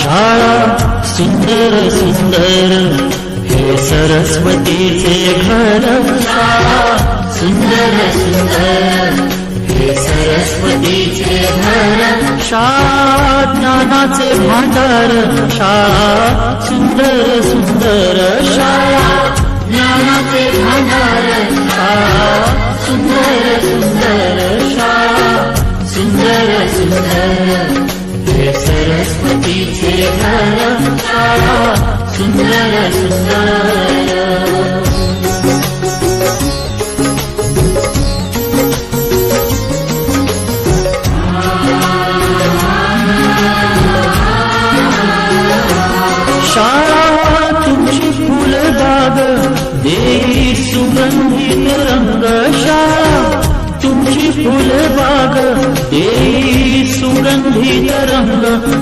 शाळा सुंदर सुंदर हे सरस्वतीचे घर शाळा सुंदर सुंदर हे सरस्वतीचे घर शाळा ज्ञानाचे भांडार शाळा सुंदर सुंदर शाळा ज्ञानाचे भांडार शाळा सुंदर सुंदर शाळा सुंदर सुंदर हे सरस्वतीचे सुंदर सुंदर. सुगंधित रंग शाळा तुमची फुलबाग देई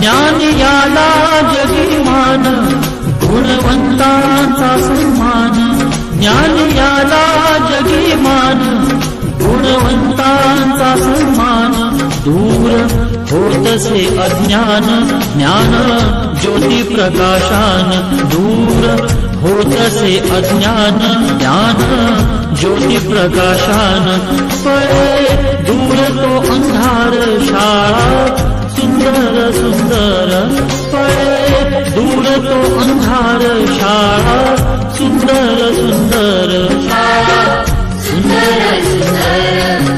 ज्ञानयाला जगिमान गुणवंता समान ज्ञानयाला जगिमान गुणवन्त होतसे अज्ञान ज्ञान ज्योती प्रकाशान दूर। होतसे अज्ञान ज्ञान ज्योती प्रकाशान पळे दूर तो अंधार शाळा सुंदर सुंदर। पळे दूर तो अंधार शाळा सुंदर सुंदर। शाळा सुंदर सुंदर।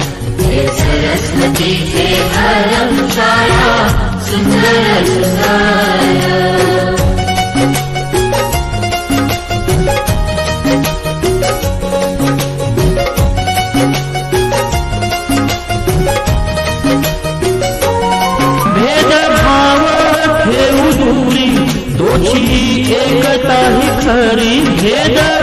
सरस्वती çaya Sütlere sütlere भेद